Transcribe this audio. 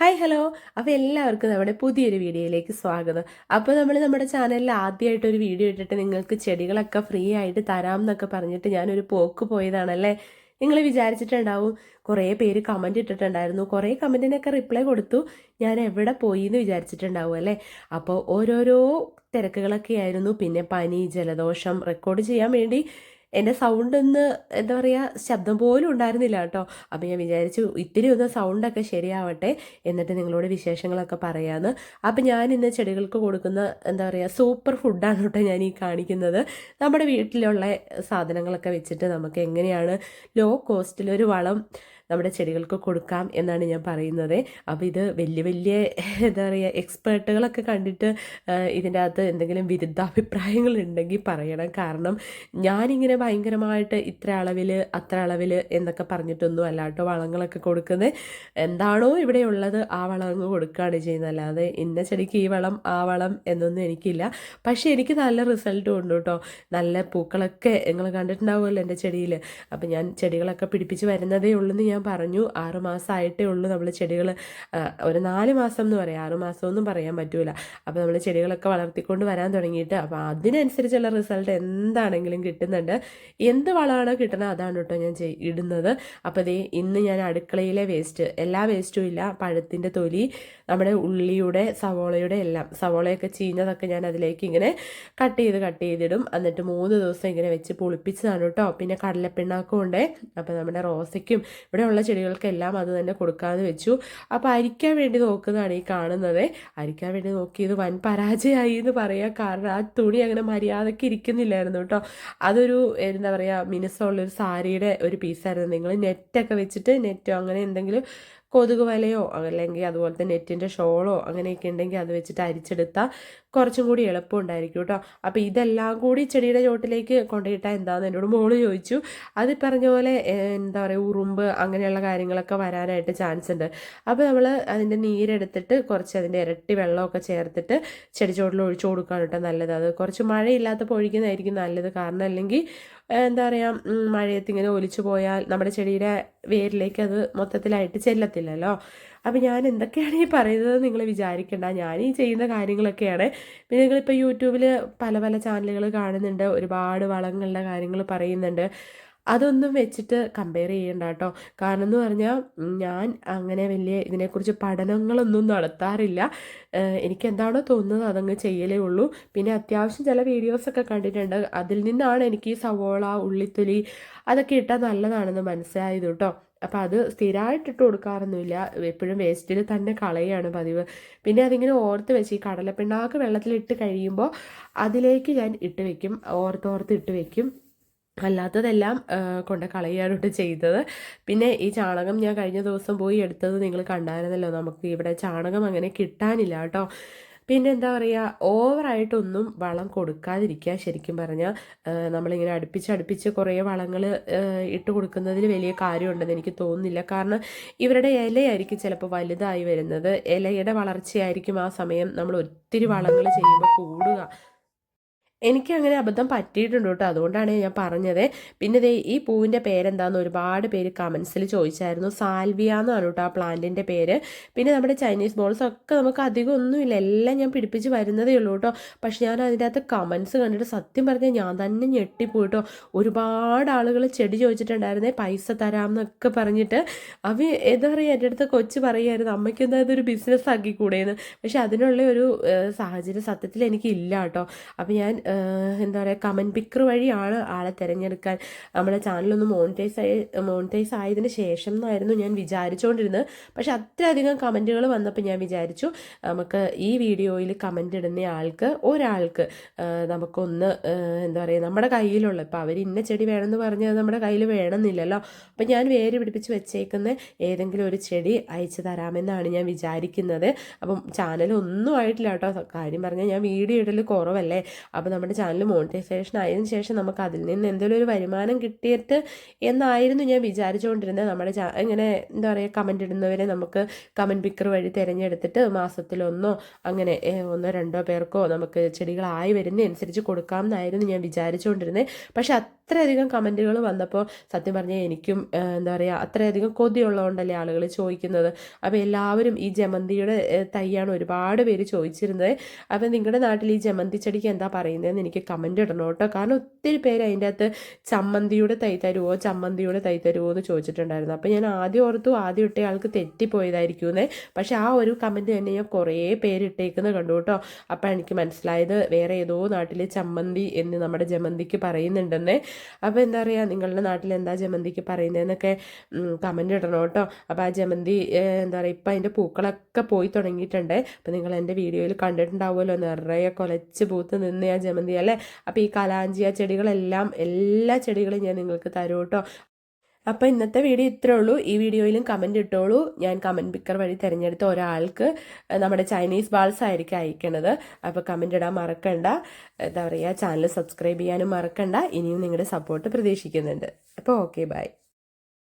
Hi hello അപ്പോൾ എല്ലാവർക്കും നമ്മുടെ പുതിയൊരു വീഡിയോയിലേക്ക് സ്വാഗതം. അപ്പോൾ നമ്മൾ നമ്മുടെ ചാനലിൽ ആദ്യമായിട്ട് ഒരു വീഡിയോ ഇട്ടിട്ട് നിങ്ങൾക്ക് ചെടികളൊക്കെ ഫ്രീ ആയിട്ട് തരാം എന്നൊക്കെ പറഞ്ഞിട്ട് ഞാനൊരു പോക്ക് പോയതാണല്ലേ? നിങ്ങൾ വിചാരിച്ചിട്ടുണ്ടാവും കുറേ പേര് കമന്റ് ഇട്ടിട്ടുണ്ടായിരുന്നു. കുറേ കമന്റിനൊക്കെ റിപ്ലൈ കൊടുത്തു. ഞാൻ എവിടെ പോയി എന്ന് വിചാരിച്ചിട്ടുണ്ടാവും അല്ലേ? അപ്പോൾ ഓരോരോ തിരക്കുകളൊക്കെ ആയിരുന്നു പിന്നെ പനി ജലദോഷം റെക്കോർഡ് ചെയ്യാൻ വേണ്ടി എന്റെ സൗണ്ട് ഒന്ന് എന്താ പറയുക ശബ്ദം പോലും ഉണ്ടായിരുന്നില്ല കേട്ടോ. അപ്പോൾ ഞാൻ വിചാരിച്ചു ഇത്തിരി ഒന്ന് സൗണ്ടൊക്കെ ശരിയാവട്ടെ എന്നിട്ട് നിങ്ങളോട് വിശേഷങ്ങളൊക്കെ പറയാമെന്ന് അപ്പോൾ ഞാൻ ഇന്ന് ചെടികൾക്ക് കൊടുക്കുന്ന എന്താ പറയുക സൂപ്പർ ഫുഡാണ് കേട്ടോ ഞാൻ ഈ കാണിക്കുന്നത്. നമ്മുടെ വീട്ടിലുള്ള സാധനങ്ങളൊക്കെ വെച്ചിട്ട് നമുക്ക് എങ്ങനെയാണ് ലോ കോസ്റ്റിൽ ഒരു വളം നമ്മുടെ ചെടികൾക്ക് കൊടുക്കാം എന്നാണ് ഞാൻ പറയുന്നത്. അപ്പോൾ ഇത് വലിയ വലിയ എന്താ പറയുക എക്സ്പേർട്ടുകളൊക്കെ കണ്ടിട്ട് ഇതിന്റെ അകത്ത് എന്തെങ്കിലും വിരുദ്ധാഭിപ്രായങ്ങൾ ഉണ്ടെങ്കിൽ പറയണം. കാരണം ഞാനിങ്ങനെ ഭയങ്കരമായിട്ട് ഇത്ര അളവിൽ അത്ര അളവിൽ എന്നൊക്കെ പറഞ്ഞിട്ടൊന്നും അല്ല കേട്ടോ വളങ്ങളൊക്കെ കൊടുക്കുന്നത്. എന്താണോ ഇവിടെ ഉള്ളത് ആ വളം അങ്ങ് കൊടുക്കുകയാണ് ചെയ്യുന്നത്. അല്ലാതെ ഇന്ന ചെടിക്ക് ഈ വളം ആ വളം എന്നൊന്നും എനിക്കില്ല. പക്ഷേ എനിക്ക് നല്ല റിസൾട്ടും ഉണ്ട് കേട്ടോ. നല്ല പൂക്കളൊക്കെ നിങ്ങൾ കണ്ടിട്ടുണ്ടാവുമല്ലോ എന്റെ ചെടിയിൽ. അപ്പം ഞാൻ ചെടികളൊക്കെ പിടിപ്പിച്ച് വരുന്നതേ ഉള്ളൂ എന്ന് ഞാൻ ഞാൻ പറഞ്ഞു ആറ് മാസമായിട്ടേ ഉള്ളൂ നമ്മൾ ചെടികൾ ഒരു നാല് മാസം എന്ന് പറയാം. ആറ് മാസമൊന്നും പറയാൻ പറ്റൂല. അപ്പോൾ നമ്മൾ ചെടികളൊക്കെ വളർത്തിക്കൊണ്ട് വരാൻ തുടങ്ങിയിട്ട് അപ്പോൾ അതിനനുസരിച്ചുള്ള റിസൾട്ട് എന്താണെങ്കിലും കിട്ടുന്നുണ്ട്. എന്ത് വളമാണോ കിട്ടുന്നത് അതാണ് കേട്ടോ ഞാൻ ഇടുന്നത്. അപ്പോൾ ഇതേ ഇന്ന് ഞാൻ അടുക്കളയിലെ വേസ്റ്റ് എല്ലാ വേസ്റ്റും ഇല്ല. പഴത്തിന്റെ തൊലി നമ്മുടെ ഉള്ളിയുടെ സവോളയുടെ എല്ലാം സവോളയൊക്കെ ചീഞ്ഞതൊക്കെ ഞാൻ അതിലേക്ക് ഇങ്ങനെ കട്ട് ചെയ്ത് കട്ട് ചെയ്തിടും. എന്നിട്ട് മൂന്ന് ദിവസം ഇങ്ങനെ വെച്ച് പുളിപ്പിച്ചതാണ് കേട്ടോ. പിന്നെ കടലപ്പിണ്ണാക്കും ഉണ്ട് അപ്പോൾ നമ്മുടെ റോസയ്ക്കും ഇവിടെ ഉള്ള ചെടികൾക്കെല്ലാം അത് തന്നെ കൊടുക്കാമെന്ന് വെച്ചു. അപ്പോൾ അരിക്കാൻ വേണ്ടി നോക്കുന്നതാണ് ഈ കാണുന്നത്. അരിക്കാൻ വേണ്ടി നോക്കിയത് വൻ പരാജയമായി എന്ന് പറയാം കാരണം ആ തുണി അങ്ങനെ മര്യാദയ്ക്ക് ഇരിക്കുന്നില്ലായിരുന്നു കേട്ടോ. അതൊരു എന്താ പറയുക മിനുസമുള്ളൊരു സാരിയുടെ ഒരു പീസായിരുന്നു നിങ്ങൾ നെറ്റൊക്കെ വെച്ചിട്ട് നെറ്റോ അങ്ങനെ എന്തെങ്കിലും കൊതുക് വലയോ അല്ലെങ്കിൽ അതുപോലെ തന്നെ നെറ്റിന്റെ ഷോളോ അങ്ങനെയൊക്കെ ഉണ്ടെങ്കിൽ അത് വെച്ചിട്ട് അരിച്ചെടുത്താൽ കുറച്ചും കൂടി എളുപ്പമുണ്ടായിരിക്കും കേട്ടോ. അപ്പോൾ ഇതെല്ലാം കൂടി ചെടിയുടെ ചോട്ടിലേക്ക് കൊണ്ടുപോയിട്ടാൽ എന്താണെന്ന് എന്നോട് മോൾ ചോദിച്ചു. അത് പറഞ്ഞ പോലെ എന്താ പറയുക ഉറുമ്പ് അങ്ങനെയുള്ള കാര്യങ്ങളൊക്കെ വരാനായിട്ട് ചാൻസ് ഉണ്ട്. അപ്പോൾ നമ്മൾ അതിന്റെ നീരെടുത്തിട്ട് കുറച്ച് അതിന്റെ ഇരട്ടി വെള്ളമൊക്കെ ചേർത്തിട്ട് ചെടി ചോട്ടിൽ ഒഴിച്ചു കൊടുക്കാൻ കേട്ടോ നല്ലത്. അത് കുറച്ച് മഴയില്ലാത്തപ്പോൾ ഒഴിക്കുന്നതായിരിക്കും നല്ലത്. കാരണം അല്ലെങ്കിൽ എന്താ പറയുക മഴയത്ത് ഇങ്ങനെ ഒലിച്ചു പോയാൽ നമ്മുടെ ചെടിയുടെ വേരിലേക്ക് അത് മൊത്തത്തിലായിട്ട് ചെല്ലത്തില്ലല്ലോ. അപ്പോൾ ഞാൻ എന്തൊക്കെയാണ് ഈ പറയുന്നത് നിങ്ങൾ വിചാരിക്കേണ്ട. ഞാൻ ഈ ചെയ്യുന്ന കാര്യങ്ങളൊക്കെയാണ്. പിന്നെ നിങ്ങളിപ്പോൾ യൂട്യൂബിൽ പല പല ചാനലുകൾ കാണുന്നുണ്ട്. ഒരുപാട് വളങ്ങളുടെ കാര്യങ്ങൾ പറയുന്നുണ്ട്. അതൊന്നും വെച്ചിട്ട് കമ്പയർ ചെയ്യണ്ട കേട്ടോ കാരണം എന്ന് പറഞ്ഞാൽ ഞാൻ അങ്ങനെ വലിയ ഇതിനെക്കുറിച്ച് പഠനങ്ങളൊന്നും നടത്താറില്ല. എനിക്ക് എന്താണോ തോന്നുന്നത് അതങ്ങ് ചെയ്യലേ ഉള്ളൂ. പിന്നെ അത്യാവശ്യം ചില വീഡിയോസൊക്കെ കണ്ടിട്ടുണ്ട്. അതിൽ നിന്നാണ് എനിക്ക് ഈ സവോള ഉള്ളിത്തൊലി അതൊക്കെ ഇട്ടാൽ നല്ലതാണെന്ന് മനസ്സിലായത് കേട്ടോ അപ്പോൾ അത് സ്ഥിരമായിട്ട് ഇട്ട് കൊടുക്കാറൊന്നുമില്ല. എപ്പോഴും വേസ്റ്റിൽ തന്നെ കളയാണ് പതിവ്. പിന്നെ അതിങ്ങനെ ഓർത്ത് വെച്ച് ഈ കടലപ്പിണ്ണാക്ക് വെള്ളത്തിലിട്ട് കഴിയുമ്പോൾ അതിലേക്ക് ഞാൻ ഇട്ട് വെക്കും. ഓർത്തോർത്ത് ഇട്ട് വെക്കും. അല്ലാത്തതെല്ലാം കൊണ്ട് കളയാനോട്ട് ചെയ്തത്. പിന്നെ ഈ ചാണകം ഞാൻ കഴിഞ്ഞ ദിവസം പോയി എടുത്തത് നിങ്ങൾ കണ്ടായിരുന്നല്ലോ നമുക്ക് ഇവിടെ ചാണകം അങ്ങനെ കിട്ടാനില്ല കേട്ടോ. പിന്നെ എന്താ പറയുക ഓവറായിട്ടൊന്നും വളം കൊടുക്കാതിരിക്കുക ശരിക്കും പറഞ്ഞാൽ നമ്മളിങ്ങനെ അടുപ്പിച്ച് അടുപ്പിച്ച് കുറേ വളങ്ങൾ ഇട്ട് കൊടുക്കുന്നതിൽ വലിയ കാര്യമുണ്ടെന്ന് എനിക്ക് തോന്നുന്നില്ല. കാരണം ഇവരുടെ ഇലയായിരിക്കും ചിലപ്പോൾ വലുതായി വരുന്നത്. ഇലയുടെ വളർച്ചയായിരിക്കും ആ സമയം നമ്മൾ ഒത്തിരി വളങ്ങൾ ചെയ്യുമ്പോൾ കൂടുക. എനിക്ക് അങ്ങനെ അബദ്ധം പറ്റിയിട്ടുണ്ട് കേട്ടോ. അതുകൊണ്ടാണ് ഞാൻ പറഞ്ഞത്. പിന്നെ ദേ ഈ പൂവിന്റെ പേരെന്താന്ന് ഒരുപാട് പേര് കമൻസിൽ ചോദിച്ചായിരുന്നു. സാൽവിയ എന്നാണ് കേട്ടോ ആ പ്ലാന്റിന്റെ പേര്. പിന്നെ നമ്മുടെ ചൈനീസ് ബോൾസ് ഒക്കെ നമുക്ക് അധികം ഒന്നുമില്ല. എല്ലാം ഞാൻ പിടിപ്പിച്ച് വരുന്നതേ ഉള്ളൂ കേട്ടോ. പക്ഷെ ഞാൻ അതിന്റെ അകത്ത് കമൻസ് കണ്ടിട്ട് സത്യം പറഞ്ഞാൽ ഞാൻ തന്നെ ഞെട്ടിപ്പോയിട്ടോ ഒരുപാട് ആളുകൾ ചെടി ചോദിച്ചിട്ടുണ്ടായിരുന്നേ പൈസ തരാമെന്നൊക്കെ പറഞ്ഞിട്ട്. അവ എന്താ പറയുക എന്റെ അടുത്ത് കൊച്ചു പറയുമായിരുന്നു അമ്മയ്ക്ക് എന്താ ഇതൊരു ബിസിനസ് ആക്കി കൂടേന്ന് പക്ഷെ അതിനുള്ള ഒരു സാഹചര്യം സത്യത്തിൽ എനിക്ക് ഇല്ല കേട്ടോ. അപ്പം ഞാൻ എന്താ പറയുക കമന്റ് പിക്കർ വഴിയാണ് ആളെ തിരഞ്ഞെടുക്കാൻ നമ്മുടെ ചാനലൊന്ന് മോണിറ്റൈസ് ആയി മോണിറ്റൈസ് ആയതിന് ശേഷം എന്നായിരുന്നു ഞാൻ വിചാരിച്ചുകൊണ്ടിരുന്നത് പക്ഷെ അത്രയധികം കമന്റുകൾ വന്നപ്പോൾ ഞാൻ വിചാരിച്ചു നമുക്ക് ഈ വീഡിയോയിൽ കമന്റ് ഇടുന്ന ആൾക്ക് ഒരാൾക്ക് നമുക്കൊന്ന് എന്താ പറയുക നമ്മുടെ കയ്യിലുള്ള ഇപ്പോൾ അവർ ഇന്ന ചെടി വേണമെന്ന് പറഞ്ഞാൽ നമ്മുടെ കയ്യിൽ വേണമെന്നില്ലല്ലോ. അപ്പം ഞാൻ വേര് പിടിപ്പിച്ച് വെച്ചേക്കുന്ന ഏതെങ്കിലും ഒരു ചെടി അയച്ചു തരാമെന്നാണ് ഞാൻ വിചാരിക്കുന്നത്. അപ്പം ചാനൽ ഒന്നും ആയിട്ടില്ല കേട്ടോ. കാര്യം പറഞ്ഞാൽ ഞാൻ വീഡിയോ ഇടൽ കുറവല്ലേ. അപ്പോൾ നമ്മുടെ ചാനൽ മോണിറ്റൈസേഷൻ ആയതിനു ശേഷം നമുക്ക് അതിൽ നിന്ന് എന്തെങ്കിലും ഒരു വരുമാനം കിട്ടിയിട്ട് എന്നായിരുന്നു ഞാൻ വിചാരിച്ചുകൊണ്ടിരുന്നത്. നമ്മുടെ ഇങ്ങനെ എന്താ പറയുക കമന്റ് ഇടുന്നവരെ നമുക്ക് കമന്റ് പിക്കർ വഴി തിരഞ്ഞെടുത്തിട്ട് മാസത്തിലൊന്നോ അങ്ങനെ ഒന്നോ രണ്ടോ പേർക്കോ നമുക്ക് ചെടികളായി വരുന്നതനുസരിച്ച് കൊടുക്കാം എന്നായിരുന്നു ഞാൻ വിചാരിച്ചുകൊണ്ടിരുന്നത്. പക്ഷെ ഇത്രയധികം കമന്റുകൾ വന്നപ്പോൾ സത്യം പറഞ്ഞാൽ എനിക്കും എന്താ പറയുക അത്രയധികം കൊതിയുള്ളതുകൊണ്ടല്ലേ ആളുകൾ ചോദിക്കുന്നത്. അപ്പോൾ എല്ലാവരും ഈ ജമന്തിയുടെ തൈയാണ് ഒരുപാട് പേര് ചോദിച്ചിരുന്നത്. അപ്പോൾ നിങ്ങളുടെ നാട്ടിൽ ഈ ജമന്തി ചെടിക്ക് എന്താ പറയുന്നതെന്ന് എനിക്ക് കമന്റ് ഇടണം കേട്ടോ. കാരണം ഒത്തിരി പേര് അതിന്റെ അകത്ത് ചമ്മന്തിയുടെ തൈ തരുമോ ചമ്മന്തിയുടെ തൈ തരുമോ എന്ന് ചോദിച്ചിട്ടുണ്ടായിരുന്നു. അപ്പോൾ ഞാൻ ആദ്യം ഓർത്തു ആദ്യം ഇട്ട ആൾക്ക് തെറ്റിപ്പോയതായിരിക്കുമെന്നേ. പക്ഷേ ആ ഒരു കമന്റ് തന്നെ ഞാൻ കുറേ പേര് ഇട്ടേക്കുന്നത് കണ്ടു കേട്ടോ. അപ്പോൾ എനിക്ക് മനസ്സിലായത് വേറെ ഏതോ നാട്ടിലെ ചമ്മന്തി എന്ന് നമ്മുടെ ജമന്തിക്ക് പറയുന്നുണ്ടെന്നേ. അപ്പോൾ എന്താ പറയുക നിങ്ങളുടെ നാട്ടിൽ എന്താ ജമന്തിക്ക് പറയുന്നതെന്നൊക്കെ കമന്റ് ഇടണം കേട്ടോ. അപ്പോൾ ആ ജമന്തി എന്താ പറയുക ഇപ്പം അതിന്റെ പൂക്കളൊക്കെ പോയി തുടങ്ങിയിട്ടുണ്ട്. അപ്പോൾ നിങ്ങൾ എന്റെ വീഡിയോയിൽ കണ്ടിട്ടുണ്ടാവുമല്ലോ നിറയെ കൊലച്ച് പൂത്ത് നിന്ന് ആ ജമന്തി അല്ലേ? അപ്പോൾ ഈ കലാഞ്ചി ആ ചെടികളെല്ലാം എല്ലാ ചെടികളും ഞാൻ നിങ്ങൾക്ക് തരും കേട്ടോ. അപ്പോൾ ഇന്നത്തെ വീഡിയോ ഇത്രേ ഉള്ളൂ. ഈ വീഡിയോയിലും കമന്റ് ഇട്ടോളൂ. ഞാൻ കമന്റ് പിക്കർ വഴി തിരഞ്ഞെടുത്ത ഒരാൾക്ക് നമ്മുടെ ചൈനീസ് ബാൾസ് ആയിരിക്കും അയക്കണത്. അപ്പോൾ കമന്റ് ഇടാൻ മറക്കണ്ട. എന്താ പറയുക ചാനൽ സബ്സ്ക്രൈബ് ചെയ്യാനും മറക്കണ്ട. ഇനിയും നിങ്ങളുടെ സപ്പോർട്ട് പ്രതീക്ഷിക്കുന്നുണ്ട്. അപ്പോൾ ഓക്കെ ബൈ